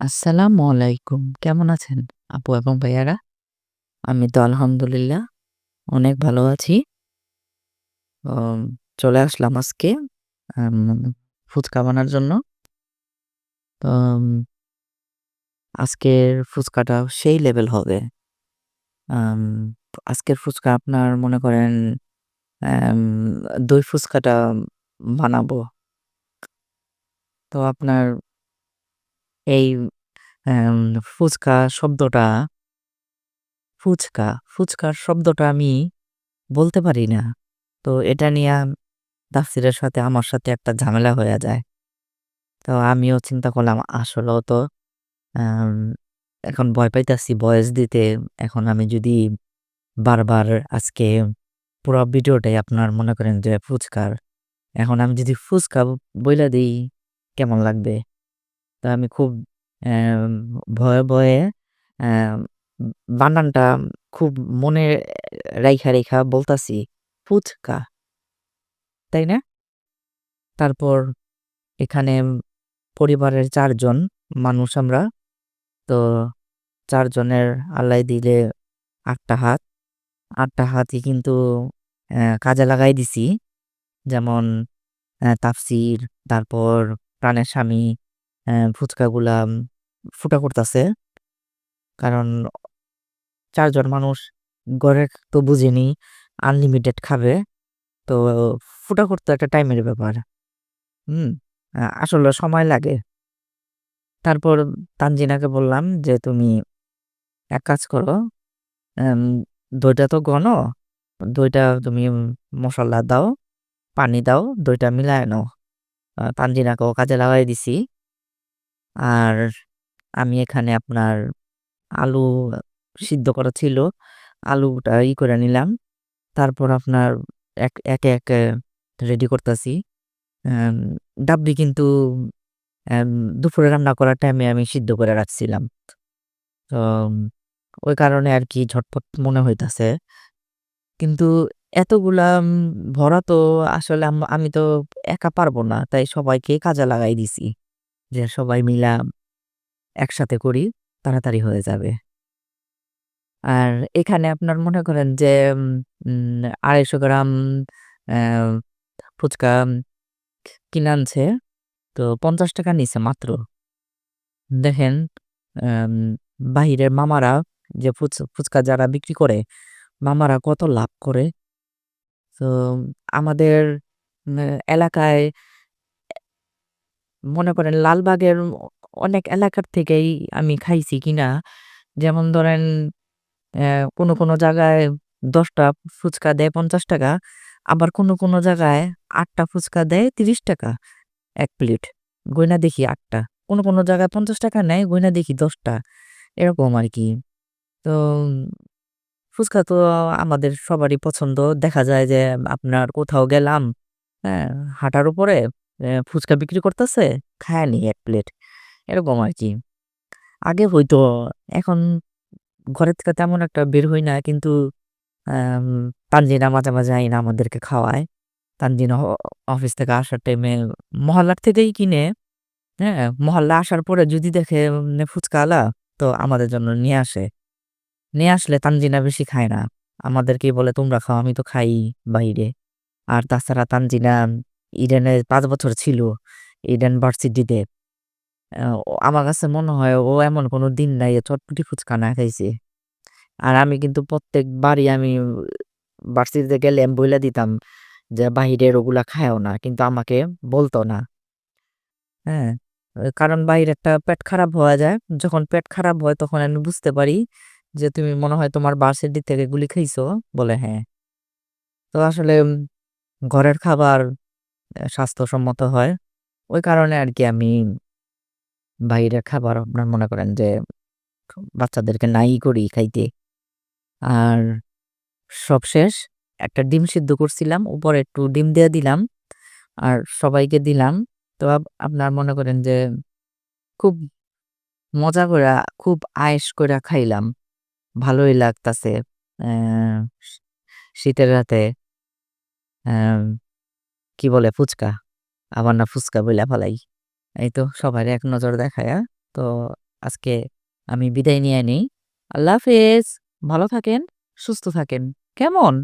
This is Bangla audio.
আসসালামু আলাইকুম। কেমন আছেন আপু এবং ভাইয়ারা? আমি তো আলহামদুলিল্লাহ অনেক ভালো আছি। চলে আসলাম আজকে ফুচকা বানার জন্য। তো আজকের ফুচকাটা সেই লেভেল হবে। আজকের ফুচকা আপনার মনে করেন দই ফুচকাটা বানাবো। তো আপনার এই ফুচকা শব্দটা ফুচকা, ফুচকার শব্দটা আমি বলতে পারি না। তো এটা নিয়ে তাফসিরের সাথে আমার সাথে একটা ঝামেলা হয়ে যায়। তো আমিও চিন্তা করলাম আসলেও তো এখন ভয় পাইতাছি বয়স দিতে। এখন আমি যদি বারবার আজকে পুরো ভিডিওটাই আপনার মনে করেন যে ফুচকার। এখন আমি যদি ফুচকা বইলা দিই কেমন লাগবে? তো আমি খুব ভয়ে, ভয়ে বানানটা খুব মনে রাইখা, রাইখা বলতাছি ফুচকা। তাই না? তারপর এখানে পরিবারের চারজন মানুষ আমরা। তো ৪ জনের আল্লায় দিলে আটটা হাত। আটটা হাতই কিন্তু কাজে লাগাই দিছি। যেমন তাফসির, তারপর প্রাণের স্বামী ফুচকাগুলা ফুটা করতেছে কারণ চারজন মানুষ ঘরে তো বুঝেনি আনলিমিটেড খাবে। তো ফুটা করতে একটা টাইমের ব্যাপার। হুম? আসলে সময় লাগে। তারপর তানজিনাকে বললাম যে, "তুমি এক কাজ করো, দইটা তো ঘন, দইটা তুমি মশলা দাও, পানি দাও, দইটা মিলায় নাও।" তানজিনাকেও কাজে লাগাই দিছি। আর আমি এখানে আপনার আলু সিদ্ধ করা ছিল। আলুটা ই করে নিলাম। তারপর আপনার এক একে, একে রেডি করতাছি। ডাবলি কিন্তু দুপুরে রান্না করার টাইমে আমি সিদ্ধ করে রাখছিলাম। তো ওই কারণে আর কি ঝটপট মনে হইতাছে। কিন্তু এতগুলা ভরা তো আসলে আমি তো একা পারব না। তাই সবাইকে কাজে লাগাই দিছি। যে সবাই মিলা একসাথে করি, তাড়াতাড়ি হয়ে যাবে। আর এখানে আপনার মনে করেন যে ২৫০ গ্রাম ফুচকা কিনে আনছে। তো ৳৫০ নিছে মাত্র। দেখেন বাহিরের মামারা যে ফুচ ফুচকা যারা বিক্রি করে, মামারা কত লাভ করে। তো আমাদের এলাকায় মনে করেন লালবাগের অনেক এলাকার থেকেই আমি খাইছি কিনা। যেমন ধরেন কোনো, কোনো জায়গায় দশটা ফুচকা দেয় ৳৫০ আবার কোনো, কোনো জায়গায় আটটা ফুচকা দেয় ৳৩০ ১ প্লেট। গয়না দেখি ৮ টা। কোনো, কোনো জায়গায় ৳৫০ নেয়, গয়না দেখি দশটা এরকম আর কি তো ফুচকা তো আমাদের সবারই পছন্দ। দেখা যায় যে আপনার কোথাও গেলাম, হ্যাঁ? হাঁটার উপরে ফুচকা বিক্রি করতাছে, খায়া নেই ১ প্লেট। এরকম আর কি আগে হইতো, এখন ঘরের থেকে তেমন একটা বের হই না। কিন্তু তানজিনা মাঝে, মাঝে আইনা আমাদেরকে খাওয়ায়। তানজিনা অফিস থেকে আসার টাইমে মহল্লার থেকেই কিনে, হ্যাঁ? মহল্লা আসার পরে যদি দেখে ফুচকাওয়ালা, তো আমাদের জন্য নিয়ে আসে। নিয়ে আসলে তানজিনা বেশি খায় না। আমাদেরকেই বলে, "তোমরা খাও, আমি তো খাই বাইরে আর তাছাড়া তানজিনা ইডেনে ৫ বছর ছিল। ইডেন ভার্সিটিতে। আমার কাছে মনে হয় ও এমন কোনো দিন নাই চটপটি ফুচকা না খাইছে। আর আমি কিন্তু প্রত্যেকবারই আমি ভার্সিটিতে গেলে আমি বইলা দিতাম যে, "বাহিরের ওগুলা খায়ও না।" কিন্তু আমাকে বলতো না। হ্যাঁ? কারণ বাহিরেরটা পেট খারাপ হওয়া যায়। যখন পেট খারাপ হয় তখন আমি বুঝতে পারি যে, "তুমি মনে হয় তোমার ভার্সিটি থেকে এগুলি খাইছো?" বলে, "হ্যাঁ।" তো আসলে ঘরের খাবার স্বাস্থ্যসম্মত হয়। ওই কারণে আর কি আমি বাহিরের খাবার আপনার মনে করেন যে বাচ্চাদেরকে নাই করি খাইতে। আর সবশেষ একটা ডিম সিদ্ধ করছিলাম। উপরে একটু ডিম দিয়া দিলাম। আর সবাইকে দিলাম। তো আপনার মনে করেন যে খুব মজা করে খুব আয়েশ কইরা খাইলাম। ভালোই লাগতাছে। শীতের রাতে কি বলে, ফুচকা? আবার না ফুচকা বইলা ফেলাই এই তো সবার এক নজর দেখায়া হ্যাঁ? তো আজকে আমি বিদায় নিয়ে নিই। আল্লাহ হাফেজ। ভালো থাকেন, সুস্থ থাকেন। কেমন?